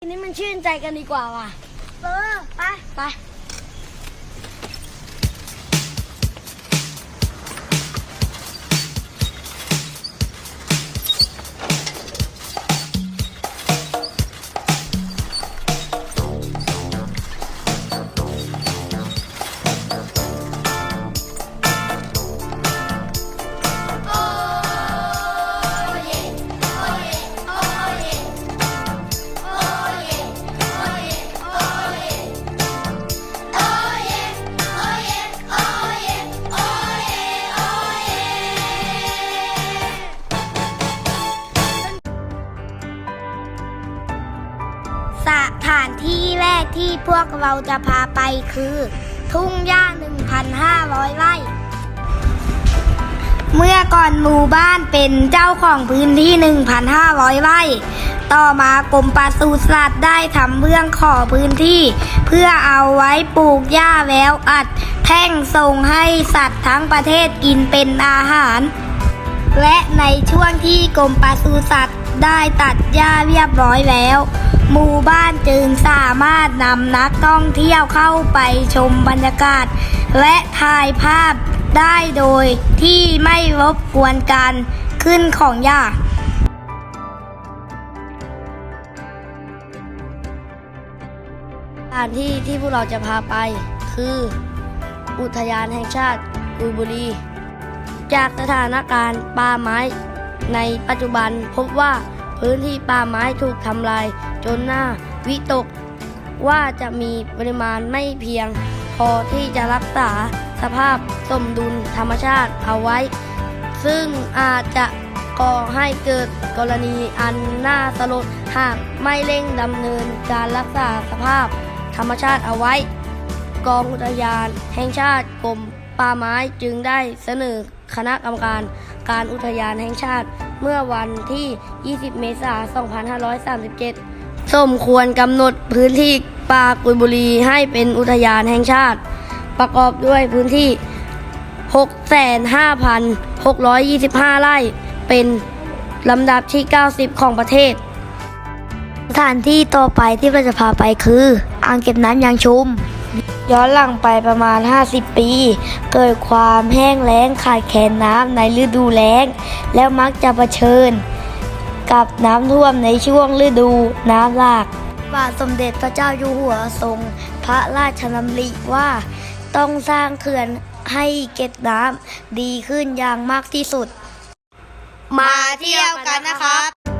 ทีนี้มันชื่นใจกันดีกว่าว่ะ เออ ไป ไป สถานที่แรกที่พวกเราจะพาไปคือ ทุ่งหญ้า 1,500 ไร่ เมื่อก่อนหมู่บ้านเป็นเจ้าของพื้นที่ 1,500 ไร่ ต่อมากรมปศุสัตว์ได้ทำเรื่องขอพื้นที่ เพื่อเอาไว้ปลูกหญ้าแล้วอัด แท่งส่งให้สัตว์ทั้งประเทศกินเป็นอาหาร และในช่วงที่กรมปศุสัตว์ ได้ตัดหญ้าเรียบร้อยแล้ว หมู่บ้านจึงสามารถนำนักท่องเที่ยวเข้าไปชมบรรยากาศ และถ่ายภาพได้โดยที่ไม่รบกวนการขึ้นของหญ้าสถานที่ที่พวกเราจะพาไปคือ อุทยานแห่งชาติกุยบุรี จากสถานการณ์ป่าไม้ ในปัจจุบันพบว่าพื้นที่ป่าไม้ถูกทำลายจนหน้าวิตก ว่าจะมีปริมาณไม่เพียง พอที่จะรักษาสภาพสมดุลธรรมชาติเอาไว้ ซึ่งอาจจะก่อให้เกิดกรณีอันน่าสลดหากไม่เร่งดำเนินการรักษาสภาพธรรมชาติเอาไว้ กองอุทยานแห่งชาติกรมป่าไม้จึงได้เสนอคณะกรรมการ การอุทยานแห่งชาติเมื่อวันที่ 20 เมษายน 2537 สมควรกำหนดพื้นที่ป่ากุยบุรีให้เป็นอุทยานแห่งชาติ ประกอบด้วยพื้นที่ 65,625 ไร่ เป็นลำดับที่ 90 ของประเทศ สถานที่ต่อไปที่เราจะพาไปคือ อ่างเก็บน้ำยางชุม ย้อนหลังไปประมาณ 50 ปี เกิดความแห้งแล้งขาดแคลนน้ำในฤดูแล้ง แล้วมักจะเผชิญ กับน้ำท่วมในช่วงฤดูน้ำหลากบาทสมเด็จพระเจ้าอยู่หัวทรง พระราชดำริว่าต้องสร้างเขื่อนให้เก็บน้ำดีขึ้นอย่างมากที่สุด มาเที่ยวกันนะครับ